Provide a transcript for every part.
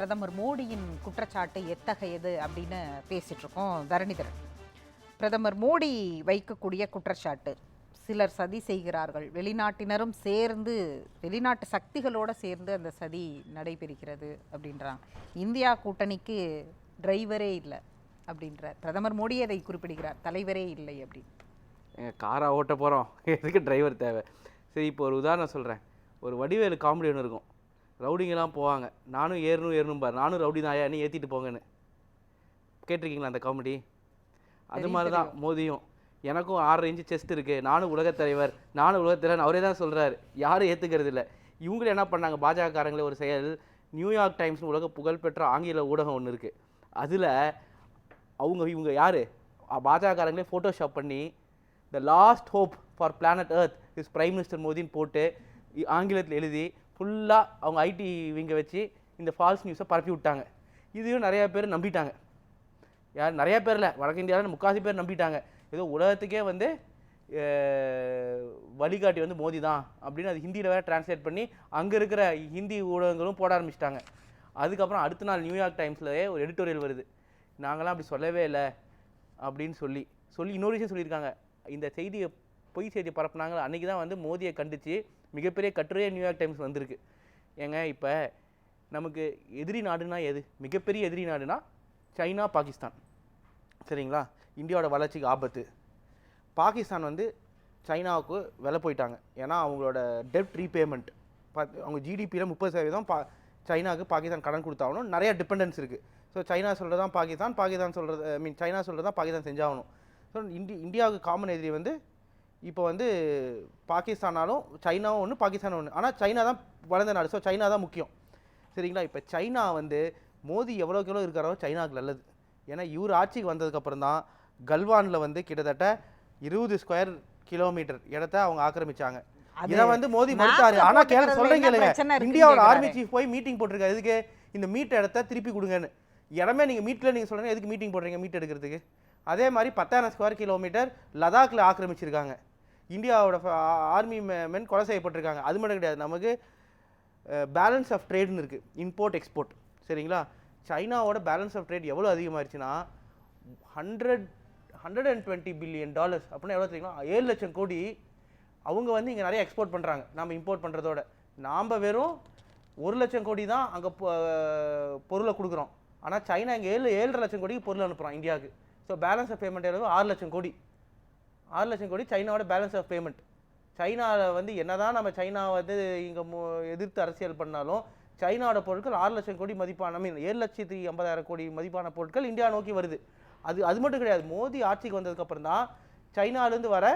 பிரதமர் மோடியின் குற்றச்சாட்டு எத்தகையது அப்படின்னு பேசிகிட்டு இருக்கோம் தரணிதரன். பிரதமர் மோடி வைக்கக்கூடிய குற்றச்சாட்டு சிலர் சதி செய்கிறார்கள். வெளிநாட்டினரும் சேர்ந்து வெளிநாட்டு சக்திகளோடு சேர்ந்து அந்த சதி நடைபெறுகிறது அப்படின்றாங்க. இந்தியா கூட்டணிக்கு டிரைவரே இல்லை அப்படின்ற பிரதமர் மோடி அதை குறிப்பிடுகிறார். தலைவரே இல்லை அப்படின்னு. காரை ஓட்ட போகிறோம் எதுக்கு டிரைவர் தேவை? சரி இப்போ ஒரு உதாரணம் சொல்கிறேன் ஒரு வடிவேலு காமெடி ஒன்று இருக்கும். ரவுடிங்கெல்லாம் போவாங்க. நானும் ஏறணும் ஏறணும் பாரு. நானும் ரவுடி தாயா நீ ஏற்றிட்டு போங்கன்னு. கேட்டிருக்கீங்களா அந்த காமெடி அது மாதிரி தான் மோதியும். எனக்கும் ஆறரை இன்ச்சு செஸ்ட் இருக்குது நானும் உலகத் தலைவர் நானும் உலகத் தலைவர் அவரே தான் சொல்கிறாரு யாரும் ஏற்றுக்கிறது இல்லை. இவங்களும் என்ன பண்ணாங்க? பாஜகக்காரங்களே ஒரு செயல். நியூயார்க் டைம்ஸ் உலக புகழ்பெற்ற ஆங்கில ஊடகம் ஒன்று இருக்குது அதில் அவங்க இவங்க யார்? பாஜகக்காரங்களே ஃபோட்டோஷாப் பண்ணி the last hope for planet earth is prime minister மோடின்னு போட்டு ஆங்கிலத்தில் எழுதி ஃபுல்லாக அவங்க ஐடி விங்க வச்சு இந்த ஃபால்ஸ் நியூஸை பரப்பி விட்டாங்க. இதையும் நிறையா பேர் நம்பிட்டாங்க. யார் நிறையா பேரில் வடக்கு இந்தியாவில் முக்காசி பேர் நம்பிட்டாங்க. ஏதோ உலகத்துக்கே வந்து வழிகாட்டி வந்து மோதி தான் அப்படின்னு அது ஹிந்தியில் வேற டிரான்ஸ்லேட் பண்ணி அங்கே இருக்கிற ஹிந்தி ஊடகங்களும் போட ஆரம்பிச்சிட்டாங்க. அதுக்கப்புறம் அடுத்த நாள் நியூயார்க் டைம்ஸ்லயே ஒரு எடிட்டோரியல் வருது. நாங்களாம் அப்படி சொல்லவே இல்லை அப்படின்னு சொல்லி சொல்லி இன்னொரு விஷயம் சொல்லியிருக்காங்க. இந்த செய்தியை பொய் செய்தியை பரப்புனாங்க. அன்றைக்கி தான் வந்து மோதியை கண்டித்து மிகப்பெரிய கட்டுரையாக நியூயார்க் டைம்ஸ் வந்திருக்கு. ஏங்க இப்போ நமக்கு எதிரி நாடுனா எது? மிகப்பெரிய எதிரி நாடுனா சைனா பாகிஸ்தான். சரிங்களா? இந்தியாவோட வளர்ச்சிக்கு ஆபத்து. பாகிஸ்தான் வந்து சைனாவுக்கு விலை போயிட்டாங்க. ஏன்னா அவங்களோட டெப்ட் ரீபேமெண்ட் பார்த்து அவங்க ஜிடிபியில் முப்பது சதவீதம் பா சைனாவுக்கு பாகிஸ்தான் கடன் கொடுத்தாகணும். நிறைய டிபெண்டன்ஸ் இருக்குது ஸோ சைனா சொல்கிறது தான் பாகிஸ்தான். பாகிஸ்தான் சொல்கிறது ஐ மீன் சைனா சொல்கிறது தான் பாகிஸ்தான் செஞ்சாகணும். ஸோ இந்தி இந்தியாவுக்கு காமன் எதிரி வந்து இப்போ வந்து பாகிஸ்தானாலும் சைனாவும் ஒன்று பாகிஸ்தானும் ஒன்று ஆனால் சைனா தான் வளர்ந்த நாடு. ஸோ சைனா தான் முக்கியம். சரிங்களா? இப்போ சைனா வந்து மோதி எவ்வளோக்கு எவ்வளோ இருக்கிறாரோ சைனாவுக்கு நல்லது. ஏன்னா இவர் ஆட்சிக்கு வந்ததுக்கப்புறம் தான் கல்வானில் வந்து கிட்டத்தட்ட இருபது ஸ்கொயர் கிலோமீட்டர் இடத்த அவங்க ஆக்கிரமிச்சாங்க. இதை வந்து மோதி மறுத்தாரு. ஆனா கேளு போட்டுக்கிறதுல சொல்றேன் என்ன கேளுங்க. பிரச்சனை இருக்குன்னு இந்தியாவோட. ஆர்மி சீஃப் போய் மீட்டிங் போட்டிருக்காரு. எதுக்கு இந்த மீட் இடத்த திருப்பி கொடுங்கன்னு. இடமே நீங்க மீட்ல நீங்க சொல்றீங்க எதுக்கு மீட்டிங் போடுறீங்க மீட் எடுக்கிறதுக்கு? அதே மாதிரி பத்தாயிரம் ஸ்கொயர் கிலோமீட்டர் லடாக்ல ஆக்கிரமிச்சிருக்காங்க. இந்தியாவோட ஆர்மி மென் கொலை செய்யப்பட்டிருக்காங்க. அது மட்டும் கிடையாது நமக்கு பேலன்ஸ் ஆஃப் ட்ரேட்னு இருக்குது இம்போர்ட் எக்ஸ்போர்ட் சரிங்களா? சைனாவோட பேலன்ஸ் ஆஃப் ட்ரேட் எவ்வளோ அதிகமாகிடுச்சுன்னா hundred hundred and twenty billion dollars அப்படின்னா எவ்வளோ தெரியுங்களா ஏழு லட்சம் கோடி அவங்க வந்து இங்கே நிறைய எக்ஸ்போர்ட் பண்ணுறாங்க நம்ம இம்போர்ட் பண்ணுறதோட நாம் வெறும் ஒரு லட்சம் கோடி தான் அங்கே பொருளை கொடுக்குறோம். ஆனால் சைனா இங்கே ஏழு ஏழரை லட்சம் கோடிக்கு பொருள் அனுப்புகிறோம் இந்தியாவுக்கு. ஸோ பேலன்ஸ் ஆஃப் பேமெண்ட் எவ்வளவு? ஆறு லட்சம் கோடி. ஆறு லட்சம் கோடி சைனாவோட பேலன்ஸ் ஆஃப் பேமெண்ட் சைனாவில் வந்து என்னதான் நம்ம சைனா வந்து இங்கே எதிர்த்து அரசியல் பண்ணாலும் சைனாவோட பொருட்கள் ஆறு லட்சம் கோடி மதிப்பான மீன் ஏழு லட்சத்தி ஐம்பதாயிரம் கோடி மதிப்பான பொருட்கள் இந்தியா நோக்கி வருது. அது அது மட்டும் கிடையாது. மோடி ஆட்சிக்கு வந்ததுக்கப்புறம் தான் சைனாலேருந்து வர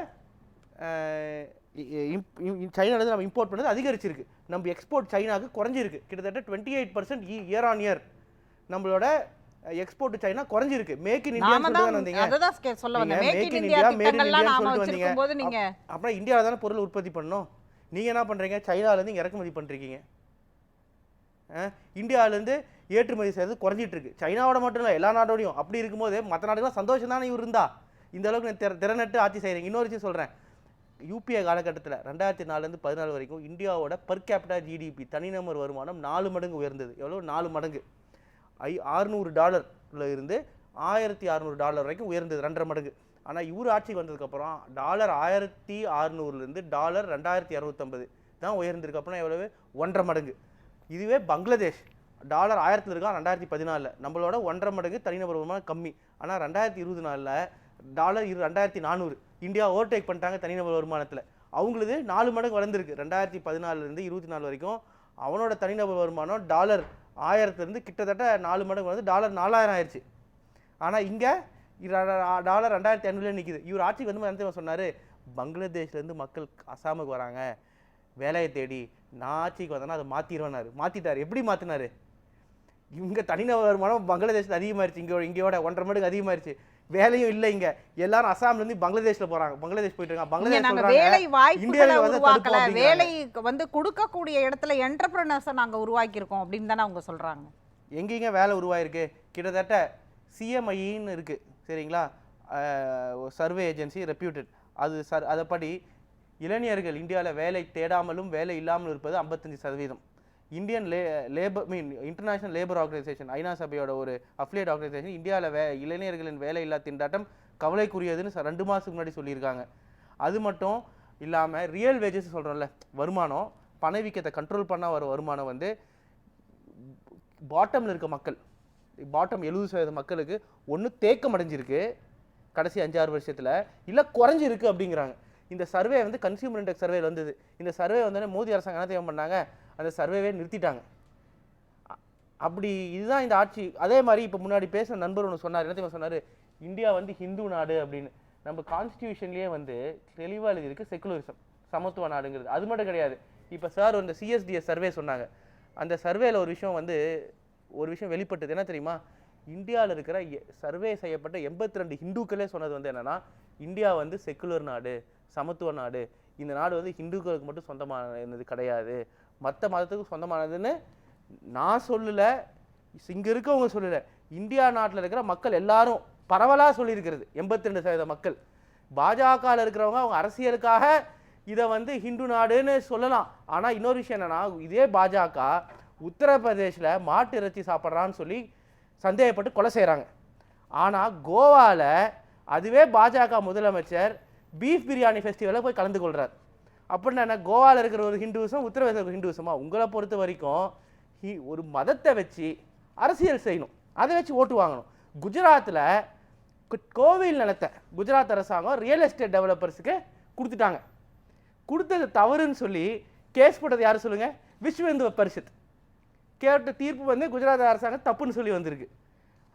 சைனாலேருந்து நம்ம இம்போர்ட் பண்ணது அதிகரிச்சிருக்கு. நம்ம எக்ஸ்போர்ட் சைனாவுக்கு குறைஞ்சிருக்கு. கிட்டத்தட்ட twenty eight percent year on year நம்மளோட எக்ஸ்போர்ட் சைனா குறைஞ்சிருக்கு. மேக் இன் இந்தியா வந்தீங்க. அததான் சொல்ல வந்தேன். நீங்க மேக் இன் இந்தியா திட்டங்கள்லாம் India நாம சொல்லிட்டு வச்சிருக்கும் போது நீங்க அப்புறம் இந்தியாவில் தானே பொருள் உற்பத்தி பண்ணணும் நீங்கள் என்ன பண்ணுறீங்க சைனாலேருந்து இங்கே இறக்குமதி பண்ணுறீங்க இந்தியாவிலேருந்து ஏற்றுமதி செய்யறது குறைஞ்சிட்டு இருக்கு சைனாவோட மட்டும் இல்லை எல்லா நாடோடையும். அப்படி இருக்கும்போது மற்ற நாடுகளாம் சந்தோஷம் தானே இவர் இருந்தா? இந்த அளவுக்கு திறனட்டு ஆட்சி செய்கிறீங்க இன்னொரு விஷயம் சொல்கிறேன் யூபிஏ காலகட்டத்தில் ரெண்டாயிரத்தி நாலுலேருந்து பதினாலு வரைக்கும் இந்தியாவோட பர் கேபிட்டா ஜிடிபி தனிநபர் வருமானம் நாலு மடங்கு உயர்ந்தது. எவ்வளோ நாலு மடங்கு. ஐ ஆறுநூறு டாலர்ல இருந்து ஆயிரத்தி அறநூறு டாலர் வரைக்கும் உயர்ந்தது ரெண்டரை மடங்கு. ஆனால் இவர் ஆட்சிக்கு வந்ததுக்கப்புறம் டாலர் ஆயிரத்தி அறுநூறுலேருந்து டாலர் ரெண்டாயிரத்தி இரநூத்தம்பது தான் உயர்ந்திருக்கு. அப்படின்னா எவ்வளவு? ஒன்றரை மடங்கு. இதுவே பங்களாதேஷ். டாலர் ஆயிரத்தில் இருக்கா? ரெண்டாயிரத்தி பதினாலில். நம்மளோட ஒன்றரை மடங்கு தனிநபர் வருமானம் கம்மி. ஆனால் ரெண்டாயிரத்தி இருபது நாலில் டாலர் இரு ரெண்டாயிரத்தி நானூறு. இந்தியா ஓவர்டேக் பண்ணிட்டாங்க தனிநபர் வருமானத்தில். அவங்களுது நாலு மடங்கு வளர்ந்துருக்கு. ரெண்டாயிரத்தி பதினாலுலேருந்து இருபத்தி நாலு வரைக்கும் அவனோட தனிநபர் வருமானம் டாலர் ஆயிரத்துலேருந்து கிட்டத்தட்ட நாலு மடங்கு வந்து டாலர் நாலாயிரம் ஆயிடுச்சு. ஆனால் இங்கே டாலர் ரெண்டாயிரத்தி ஐநூறுல நிற்கிது இவர் ஆட்சிக்கு வந்து என்ன சொன்னார்? பங்களாதேஷ்லேருந்து மக்கள் அசாமுக்கு வராங்க. வேலையை தேடி நான் ஆட்சிக்கு வந்தேன்னா அதை மாற்றிடுவேனாரு மாற்றிட்டார் எப்படி மாற்றினாரு இங்கே தனிநபர் வருமானம் பங்களாதேஷில் அதிகமாகிடுச்சு இங்கே இங்கேயோட ஒன்றரை மடங்கு அதிகமாகிடுச்சு வேலையும் இல்லை இங்கே. எல்லாரும் அசாம்லேருந்து பங்களாதேஷில் போகிறாங்க பங்களாதேஷ் போயிட்டு இருக்காங்க. பங்களாதேஷ் வேலை வாய்ப்புகளை உருவாக்கல. வேலை வந்து கொடுக்கக்கூடிய இடத்துல என்டர்பிரினர்ஸை நாங்க உருவாக்கி இருக்கோம் அப்படின்னு தானே அவங்க சொல்றாங்க. எங்கேங்க வேலை உருவாயிருக்கு? கிட்டத்தட்ட சிஎம்ஐன்னு இருக்கு. சரிங்களா? Survey agency reputed. அது சர் அதைப்படி இளைஞர்கள் இந்தியாவில் வேலை தேடாமலும் வேலை இல்லாமல் இருப்பது ஐம்பத்தஞ்சு சதவீதம். இந்தியன் லே labour mean international labour organisation ஐநா சபையோட ஒரு அஃபிலியேட் ஆர்கனைசேஷன் இந்தியாவில் வே இளைஞர்களின் வேலையில்லா திண்டாட்டம் கவலைக்குரியதுன்னு ரெண்டு மாதத்துக்கு முன்னாடி சொல்லியிருக்காங்க. அது மட்டும் இல்லாமல் ரியல் வேஜஸ் சொல்கிறோம்ல வருமானம் பணவீக்கத்தை கண்ட்ரோல் பண்ணால் வர வருமானம் வந்து பாட்டமில் இருக்க மக்கள் பாட்டம் எழுபது சதவீத மக்களுக்கு ஒன்று தேக்கம் அடைஞ்சிருக்கு கடைசி அஞ்சாறு வருஷத்தில் இல்லை குறைஞ்சிருக்கு அப்படிங்கிறாங்க. இந்த சர்வே வந்து கன்சியூமர் இண்டெக்ஸ் சர்வே வந்தது. இந்த சர்வே வந்தோடனே மோடி அரசாங்கம் என்ன பண்ணாங்க? அந்த சர்வேவே நிறுத்திட்டாங்க. அப்படி இதுதான் இந்த ஆட்சி. அதே மாதிரி இப்போ முன்னாடி பேசின நண்பர் ஒன்று சொன்னார். என்ன தெரியுமா சொன்னார்? இந்தியா வந்து ஹிந்து நாடு அப்படின்னு. நம்ம கான்ஸ்டியூஷன்லேயே வந்து தெளிவாக எழுதியிருக்கு செக்குலரிசம் சமத்துவ நாடுங்கிறது. அது மட்டும் கிடையாது. இப்போ சார் அந்த சிஎஸ்டிஎஸ் சர்வே சொன்னாங்க. அந்த சர்வேல ஒரு விஷயம் வந்து ஒரு விஷயம் வெளிப்பட்டது. என்ன தெரியுமா? இந்தியாவில் இருக்கிற சர்வே செய்யப்பட்ட எண்பத்தி ரெண்டு ஹிந்துக்களே சொன்னது வந்து என்னன்னா இந்தியா வந்து செக்குலர் நாடு. சமத்துவ நாடு. இந்த நாடு வந்து ஹிந்துக்களுக்கு மட்டும் சொந்தமானது கிடையாது. மற்ற மதத்துக்கும் சொந்தமானதுன்னு நான் சொல்லலை. இங்கே இருக்கவங்க சொல்லலை. இந்தியா நாட்டில் இருக்கிற மக்கள் எல்லாரும் பரவலாக சொல்லியிருக்கிறது. எண்பத்தி ரெண்டு சதவீத மக்கள். பாஜகவில் இருக்கிறவங்க அவங்க அரசியலுக்காக இதை வந்து ஹிந்து நாடுன்னு சொல்லலாம். ஆனால் இன்னொரு விஷயம் என்னன்னா இதே பாஜக உத்தரப்பிரதேசில் மாட்டு இறைச்சி சாப்பிட்றான்னு சொல்லி சந்தேகப்பட்டு கொலை செய்கிறாங்க ஆனால் கோவாவில் அதுவே பாஜக முதலமைச்சர் பீஃப் பிரியாணி ஃபெஸ்டிவலில் போய் கலந்து கொள்கிறார் அப்படின்னா என்ன கோவாவில் இருக்கிற ஒரு ஹிந்துவிசம் உத்தரப்பிரதேச இருக்கிற ஹிந்துவிசமா உங்களை பொறுத்த வரைக்கும் ஹி- ஒரு மதத்தை வச்சு அரசியல் செய்யணும். அதை வச்சு ஓட்டு வாங்கணும். குஜராத்தில் கோவில் நிலத்தை குஜராத் அரசாங்கம் ரியல் எஸ்டேட் டெவலப்பர்ஸுக்கு கொடுத்துட்டாங்க. கொடுத்தது தவறுன்னு சொல்லி கேஸ் போட்டது யார் சொல்லுங்கள் விஸ்வ இந்து பரிஷத். கேட்ட தீர்ப்பு வந்து குஜராத் அரசாங்கம் தப்புன்னு சொல்லி வந்திருக்கு.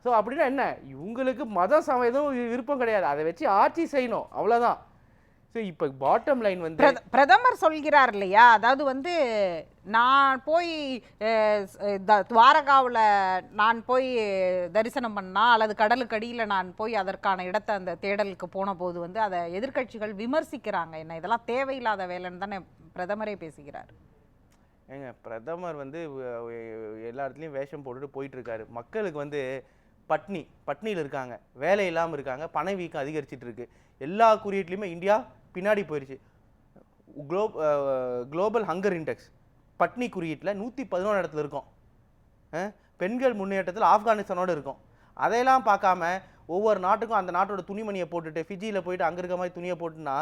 ஸோ அப்படின்னா என்ன? இவங்களுக்கு மத சமயதும் விருப்பம் கிடையாது. அதை வச்சு ஆட்சி செய்யணும். அவ்வளோதான் ஸோ இப்போ பாட்டம் லைன் வந்து பிரத- பிரதமர் சொல்கிறார் இல்லையா? அதாவது வந்து நான் போய் துவாரகாவுல நான் போய் தரிசனம் பண்ணா அல்லது கடலுக்கு அடியில நான் போய் அதற்கான இடத்தை அந்த தேடலுக்கு போன போது வந்து அதை எதிர்க்கட்சிகள் விமர்சிக்கிறாங்க. என்ன இதெல்லாம் தேவையில்லாத வேலைன்னு தானே பிரதமரே பேசுகிறார். ஏங்க பிரதமர் வந்து எல்லா இடத்துலையும் வேஷம் போட்டுட்டு போயிட்டு இருக்காரு. மக்களுக்கு வந்து பட்னி பட்னியில் இருக்காங்க. வேலை இல்லாமல் இருக்காங்க. பணவீக்கம் அதிகரிச்சிட்டு இருக்கு. எல்லா குறியீட்லையுமே இந்தியா பின்னாடி போயிடுச்சு குளோ குளோபல் ஹங்கர் இண்டெக்ஸ் பட்னி குறியீட்டில் நூற்றி பதினொன்று இடத்துல இருக்கோம். பெண்கள் முன்னேற்றத்தில் ஆப்கானிஸ்தானோட இருக்கும். அதையெல்லாம் பார்க்காம ஒவ்வொரு நாட்டுக்கும் அந்த நாட்டோட துணிமணியை போட்டுட்டு ஃபிஜியில் போயிட்டு அங்கே இருக்க மாதிரி துணியை போட்டுனா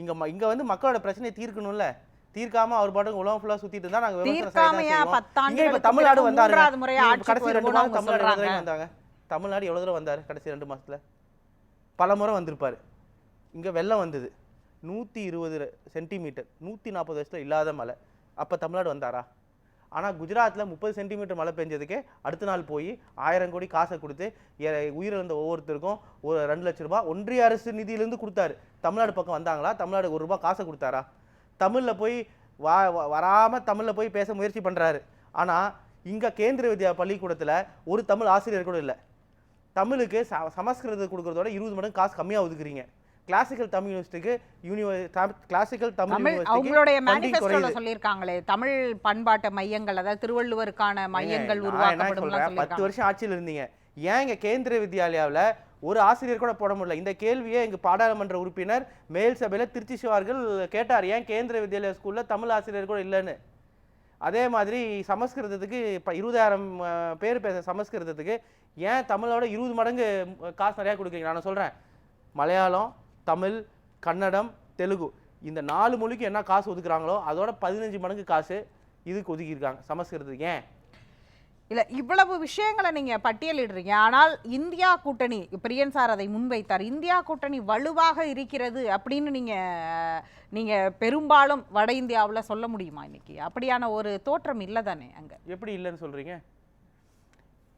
இங்கே இங்கே வந்து மக்களோட பிரச்சனையை தீர்க்கணும்ல. தீர்க்காம அவர் பாட்டுக்கு உலகம் ஃபுல்லாக சுத்திட்டு இருந்தா நாங்க தமிழ்நாடு ஆட்சிக்கு கடைசி ரெண்டு அவங்க தமிழ்நாடு வந்தாங்க. தமிழ்நாடு எவ்வளோ தூரம் வந்தார்? கடைசி ரெண்டு மாதத்தில் பல முறை வந்திருப்பார். இங்கே வெள்ளம் வந்தது. நூற்றி இருபது சென்டிமீட்டர் நூற்றி நாற்பது வயசில் இல்லாத மழை. அப்போ தமிழ்நாடு வந்தாரா? ஆனால் குஜராத்தில் முப்பது சென்டிமீட்டர் மழை பெஞ்சதுக்கே அடுத்த நாள் போய் ஆயிரம் கோடி காசை கொடுத்து உயிரிழந்த ஒவ்வொருத்தருக்கும் ஒரு ரெண்டு லட்ச ரூபா ஒன்றிய அரசு நிதியிலிருந்து கொடுத்தாரு. தமிழ்நாடு பக்கம் வந்தாங்களா? தமிழ்நாடு ஒரு ரூபாய் காசை கொடுத்தாரா? தமிழில் போய் வா வராமல் தமிழில் போய் பேச முயற்சி பண்ணுறாரு ஆனால் இங்கே கேந்திர வித்யா பள்ளிக்கூடத்தில் ஒரு தமிழ் ஆசிரியர் கூட இல்லை. தமிழுக்கு ச சமஸ்கிருதம் கொடுக்கறதோட இருபது மடங்கு காசு கம்மியா ஒதுக்குறீங்க. கிளாசிக்கல் தமிழ் யூனிவர்சிட்டிக்கு யூனிவர் கிளாசிக்கல் தமிழ் அவங்களுடைய மேனிஃபெஸ்டோல. சொல்லியிருக்காங்களே தமிழ் பண்பாட்டு மையங்கள் அதாவது திருவள்ளுவருக்கான மையங்கள் உருவாக்கப்படும் பத்து வருஷம் ஆட்சியில் இருந்தீங்க. ஏன் இங்க கேந்திர வித்யாலயாவுல ஒரு ஆசிரியர் கூட போட முடியல? இந்த கேள்வியை எங்க பாராளுமன்ற உறுப்பினர் மேல் சபையில திருச்சி சிவார்கள் கேட்டார். ஏன் கேந்திர வித்யாலயா ஸ்கூல்ல தமிழ் ஆசிரியர் கூட இல்லைன்னு? அதே மாதிரி சமஸ்கிருதத்துக்கு இப்போ இருபதாயிரம் பேர் பேச சமஸ்கிருதத்துக்கு ஏன் தமிழோட இருபது மடங்கு காசு நிறையா கொடுக்குறீங்க? நான் சொல்கிறேன் மலையாளம் தமிழ் கன்னடம் தெலுங்கு இந்த நாலு மொழிக்கு என்ன காசு ஒதுக்குறாங்களோ அதோட பதினஞ்சு மடங்கு காசு இதுக்கு ஒதுக்கியிருக்காங்க சமஸ்கிருதத்துக்கு. ஏன்? இல்லை இவ்வளவு விஷயங்களை நீங்கள் பட்டியலிடுறீங்க. ஆனால் இந்தியா கூட்டணி பிரியன் சார் அதை முன்வைத்தார். இந்தியா கூட்டணி வலுவாக இருக்கிறது அப்படின்னு நீங்கள் நீங்கள் பெரும்பாலும் வட இந்தியாவில் சொல்ல முடியுமா இன்னைக்கு? அப்படியான ஒரு தோற்றம் இல்லை தானே அங்கே. எப்படி இல்லைன்னு சொல்கிறீங்க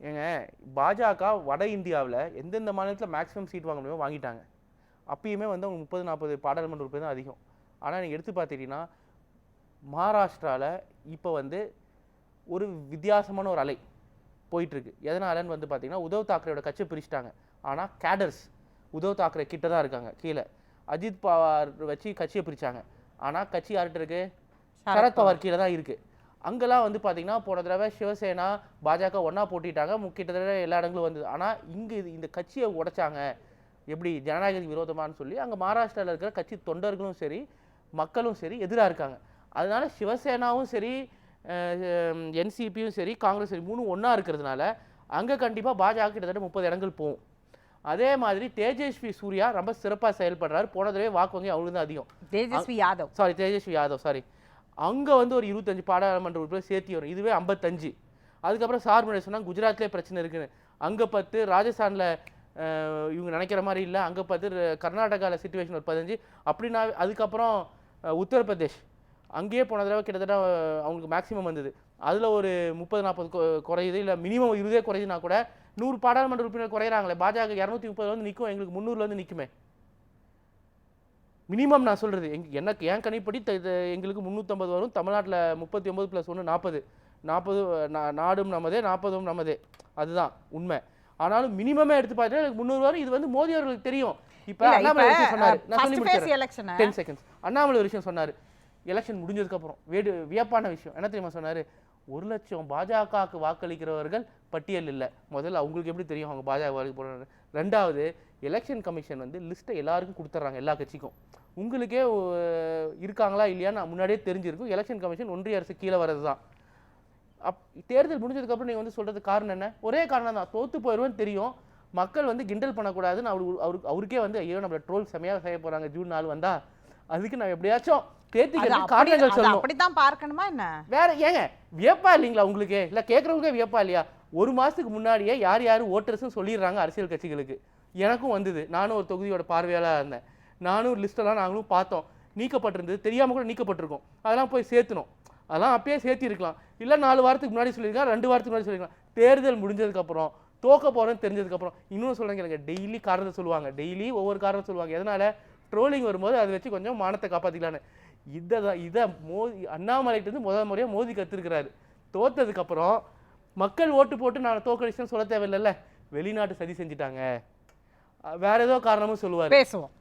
ஏங்க பாஜக வட இந்தியாவில் எந்தெந்த மாநிலத்தில் மேக்ஸிமம் சீட் வாங்க முடியுமோ வாங்கிட்டாங்க. அப்பயுமே வந்து அவங்க முப்பது நாற்பது பாராளுமன்ற உறுப்பினர் தான் அதிகம். ஆனால் நீங்கள் எடுத்து பார்த்துட்டீங்கன்னா மகாராஷ்டிராவில் இப்போ வந்து ஒரு வித்தியாசமான ஒரு அலை போயிட்டுருக்கு. எதனாலன்னு வந்து பார்த்தீங்கன்னா உத்தவ் தாக்கரேயோட கட்சியை பிரிச்சுட்டாங்க. ஆனால் கேடர்ஸ் உத்தவ் தாக்கரே கிட்ட தான் இருக்காங்க கீழே. அஜித் பவார் வச்சு கட்சியை பிரிச்சாங்க. ஆனால் கட்சி யார்கிட்ட இருக்கு? சரத்பவார் கீழே தான் இருக்கு. அங்கெல்லாம் வந்து பார்த்தீங்கன்னா போன தடவை சிவசேனா பாஜக ஒண்ணா போட்டிட்டாங்க. கிட்டத்தட்ட எல்லா இடங்களும் வந்தது. ஆனால் இங்கே இந்த கட்சியை உடைச்சாங்க. எப்படி ஜனநாயக விரோதமான்னு சொல்லி அங்கே மகாராஷ்டிராவில் இருக்கிற கட்சி தொண்டர்களும் சரி மக்களும் சரி எதிராக இருக்காங்க. அதனால சிவசேனாவும் சரி என்சிபியும் சரி காங்கிரஸ் சரி மூணும் ஒன்றா இருக்கிறதுனால அங்கே கண்டிப்பாக பாஜக கிட்டத்தட்ட முப்பது இடங்கள் போகும். அதே மாதிரி தேஜஸ்வி சூர்யா ரொம்ப சிறப்பாக செயல்படுறாரு. போன தடவை வாக்கு வங்கி அவங்களுக்கு தான் அதிகம். தேஜஸ்வி யாதவ். சாரி தேஜஸ்வி யாதவ் சாரி அங்கே வந்து ஒரு இருபத்தஞ்சு பாராளுமன்ற உறுப்பினர் சேர்த்தி வரும். இதுவே ஐம்பத்தஞ்சு. அதுக்கப்புறம் சார்பு சொன்னாங்க குஜராத்லேயே பிரச்சனை இருக்குன்னு. அங்கே பத்து ராஜஸ்தானில் இவங்க நினைக்கிற மாதிரி இல்லை. அங்கே பத்து கர்நாடகாவில் சுச்சுவேஷன் ஒரு பதினஞ்சு. அப்படின்னா அதுக்கப்புறம் உத்தரப்பிரதேஷ். அங்கேயே போன தடவை கிட்டத்தட்ட அவங்களுக்கு மேக்ஸிமம் வந்தது. அதில் ஒரு முப்பது நாற்பது குறையுது. இல்லை மினிமம் இருபதே குறையுதுன்னா கூட நூறு பாராளுமன்ற உறுப்பினர் குறையிறாங்களே பாஜக இரநூத்தி முப்பது வந்து நிற்கும் எங்களுக்கு முந்நூறுல வந்து நிற்குமே மினிமம் நான் சொல்கிறது எங் எனக்கு என் கணிப்படி இது எங்களுக்கு முந்நூற்றம்பது வரும் தமிழ்நாட்டில் முப்பத்தி ஒம்பது ப்ளஸ் ஒன்று நாற்பது நாற்பது நாடும் நமதே நாற்பதும் நமதே. அதுதான் உண்மை. ஆனாலும் மினிமமே எடுத்து பார்த்தா எனக்கு முந்நூறு வரும். இது வந்து மோடி அவர்களுக்கு தெரியும். இப்போ அண்ணாமலை சொன்னார். நான் சொல்லி அ- டென் செகண்ட்ஸ் அண்ணாமலை விஷயம் சொன்னார். எலெக்ஷன் முடிஞ்சதுக்கப்புறம். வேடு வியப்பான விஷயம். என்ன தெரியுமா சொன்னார்? ஒரு லட்சம் பாஜகவுக்கு வாக்களிக்கிறவர்கள் பட்டியல் இல்லை. முதல்ல அவங்களுக்கு எப்படி தெரியும் அவங்க பாஜக வாக்கு போடுறாங்க? ரெண்டாவது எலெக்ஷன் கமிஷன் வந்து லிஸ்ட்டை எல்லாருக்கும் கொடுத்துட்றாங்க எல்லா கட்சிக்கும். உங்களுக்கே இருக்காங்களா இல்லையான்னு முன்னாடியே தெரிஞ்சிருக்கும். எலெக்ஷன் கமிஷன் ஒன்றிய அரசு கீழே வர்றது தான் அப் தேர்தல் முடிஞ்சதுக்கப்புறம் நீங்கள் வந்து சொல்கிறது காரணம் என்ன? ஒரே காரணம் தான். தோற்று போயிடுவேன்னு தெரியும். மக்கள் வந்து கிண்டல் பண்ணக்கூடாதுன்னு அவரு அவருக்கு அவருக்கே வந்து ஐயோ நம்மளை ட்ரோல் செமையாக செய்ய போகிறாங்க ஜூன் நாள் வந்தால் அதுக்கு நான் எப்படியாச்சும் தேர்த்திக்கிறது அப்படி- காரணங்கள் சொல்லணும். அப்படித்தான் பார்க்கணுமா என்ன? வேற ஏங்க வியப்பா இல்லைங்களா உங்களுக்கு? இல்லை கேட்குறவங்க வியப்பா இல்லையா? ஒரு மாதத்துக்கு முன்னாடியே யார் யார் ஓட்டர்ஸ்னு சொல்லிடுறாங்க அரசியல் கட்சிகளுக்கு. எனக்கும் வந்தது. நானும் ஒரு தொகுதியோட பார்வையாளராக இருந்தேன். நானும் லிஸ்ட்டெல்லாம் நாங்களும் பார்த்தோம். நீக்கப்பட்டிருந்தது. தெரியாமல் கூட நீக்கப்பட்டிருக்கோம். அதெல்லாம் போய் சேர்த்துனோம். அதெல்லாம் அப்பயே சேர்த்திருக்கலாம். இல்லை நாலு வாரத்துக்கு முன்னாடி சொல்லியிருக்கலாம் ரெண்டு வாரத்துக்கு முன்னாடி சொல்லியிருக்கலாம். தேர்தல் முடிஞ்சதுக்கப்புறம் தோக்க போகிறேன்னு தெரிஞ்சதுக்கப்புறம் இன்னும் சொல்கிறேங்க எனக்கு டெய்லி காரணத்தை சொல்லுவாங்க. டெய்லி ஒவ்வொரு காரணம் சொல்லுவாங்க. எதனால? ட்ரோலிங் வரும்போது அதை வச்சு கொஞ்சம் மானத்தை காப்பாற்றிக்கலான்னு இதை தான் இதை மோதி அண்ணாமலைகிட்டருந்து முதல் முறையாக மோதி கற்றுருக்கிறாரு தோத்ததுக்கப்புறம் மக்கள் ஓட்டு போட்டு நான் தோக்கடிச்சேன்னு சொல்ல தேவையில்லைல்ல. வெளிநாட்டு சதி செஞ்சுட்டாங்க. வேற ஏதோ காரணமும் சொல்லுவார். பேசுவோம்.